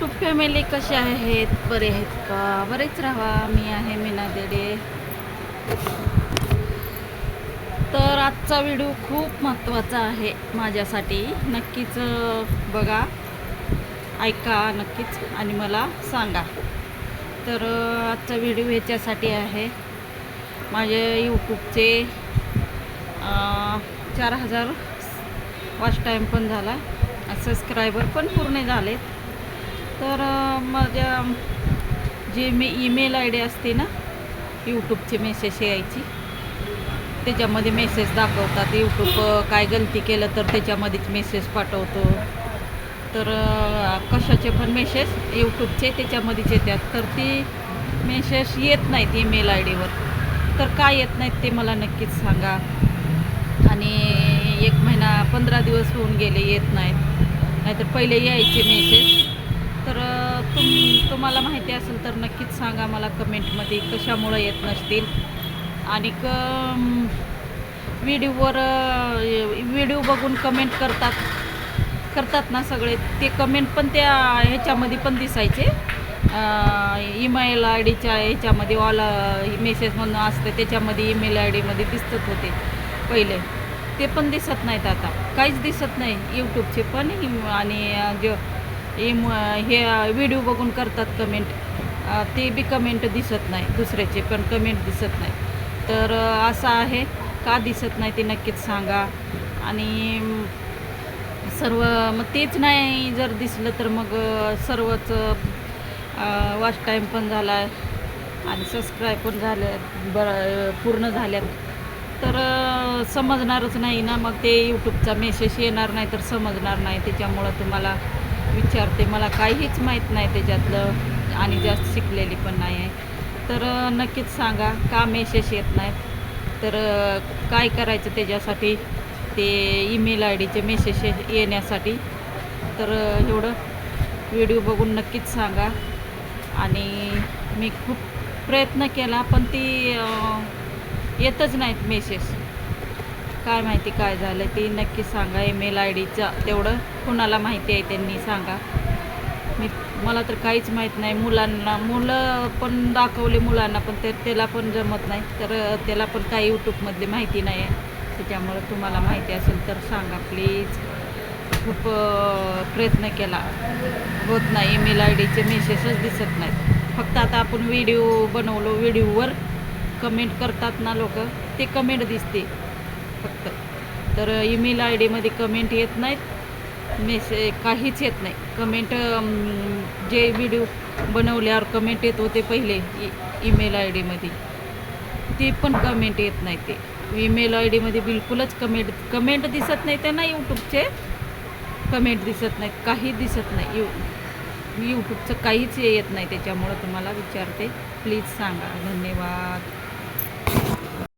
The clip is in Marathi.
यूट्यूब फॅमिली कसे आहेत? बरे आहेत का? बरेच राहा. मी आहे मीना देडे. तर आजचा व्हिडिओ खूप महत्त्वाचा आहे माझ्यासाठी. नक्कीच बघा. ऐका नक्कीच आणि मला सांगा. तर आजचा व्हिडिओ ह्याच्यासाठी आहे. माझे यूट्यूबचे चार हजार वॉच टाईम पण झाला. सबस्क्रायबर पण पूर्ण झालेत. तर माझ्या जी मी ईमेल आय डी असते ना यूट्यूबचे मेसेज यायची. त्याच्यामध्ये मेसेज दाखवतात. यूट्यूब काय गलती केलं तर त्याच्यामध्येच मेसेज पाठवतो. तर कशाचे पण मेसेज यूट्यूबचे त्याच्यामध्येच येतात. तर ती मेसेज येत नाहीत ईमेल आय डीवर तर काय येत नाहीत ते मला नक्कीच सांगा. आणि एक महिना पंधरा दिवस होऊन गेले येत नाहीत. नाहीतर पहिले यायचे मेसेज तर तुम तुम्हाला माहिती असेल तर नक्कीच सांगा मला कमेंटमध्ये कशामुळं येत नसतील. आणि क व्हिडिओवर व्हिडिओ बघून कमेंट करतात करतात ना सगळे. ते कमेंट पण त्या ह्याच्यामध्ये पण दिसायचे. ईमेल आय डीच्या ह्याच्यामध्ये ऑल मेसेज म्हणून असते त्याच्यामध्ये ईमेल आय डीमध्ये दिसत होते पहिले. ते पण दिसत नाहीत आता. काहीच दिसत नाही यूट्यूबचे पण आणि जे जो इम हे व्हिडिओ बघून करतात कमेंट ते बी कमेंट दिसत नाही दुसऱ्याचे पण कमेंट दिसत नाही. तर असं आहे. का दिसत नाही ते नक्कीच सांगा. आणि सर्व मग तेच नाही जर दिसलं तर मग सर्वच वॉच टाईम पण झाला आणि सबस्क्राईब पण झाले बरं पूर्ण झाल्यात. तर समजणारच नाही ना मग ते यूट्यूबचा मेसेज येणार नाही तर समजणार नाही. त्याच्यामुळं तुम्हाला विचारते मला काहीच माहीत नाही त्याच्यातलं आणि जास्त शिकलेली पण नाही आहे तर नक्कीच सांगा का मेसेज येत नाहीत? तर काय करायचं त्याच्यासाठी? ते ईमेल आय डीचे मेसेज येण्यासाठी. तर एवढं. व्हिडिओ बघून नक्कीच सांगा. आणि मी खूप प्रयत्न केला पण ती येतच नाहीत मेसेज काय माहिती काय झालं ते नक्की सांगा. ईमेल आय डीचं तेवढं कुणाला माहिती आहे त्यांनी सांगा. मी मला तर काहीच माहीत नाही. मुलांना मुलं पण दाखवले मुलांना पण तर त्याला पण जमत नाही. तर त्याला पण काही यूट्यूबमधली माहिती नाही आहे त्याच्यामुळं तुम्हाला माहिती असेल तर सांगा प्लीज खूप प्रयत्न केला. होत नाही. ईमेल आय डीचे मेसेजच दिसत नाहीत. फक्त आता आपण व्हिडिओ बनवलो. व्हिडिओवर कमेंट करतात ना लोक. ते कमेंट दिसते फक्त तर ईमेल आय डीमध्ये कमेंट येत नाहीत. मेसे काहीच येत नाही. कमेंट जे व्हिडिओ बनवल्यावर कमेंट येत होते पहिले ईमेल आय डीमध्ये ते पण कमेंट येत नाही ते. ईमेल आय डीमध्ये बिलकुलच कमेंट कमेंट दिसत नाही त्यांना यूट्यूबचे कमेंट दिसत नाही काही दिसत नाही. यू यूट्यूबचं काहीच येत नाही त्याच्यामुळं तुम्हाला विचारते. प्लीज सांगा. धन्यवाद.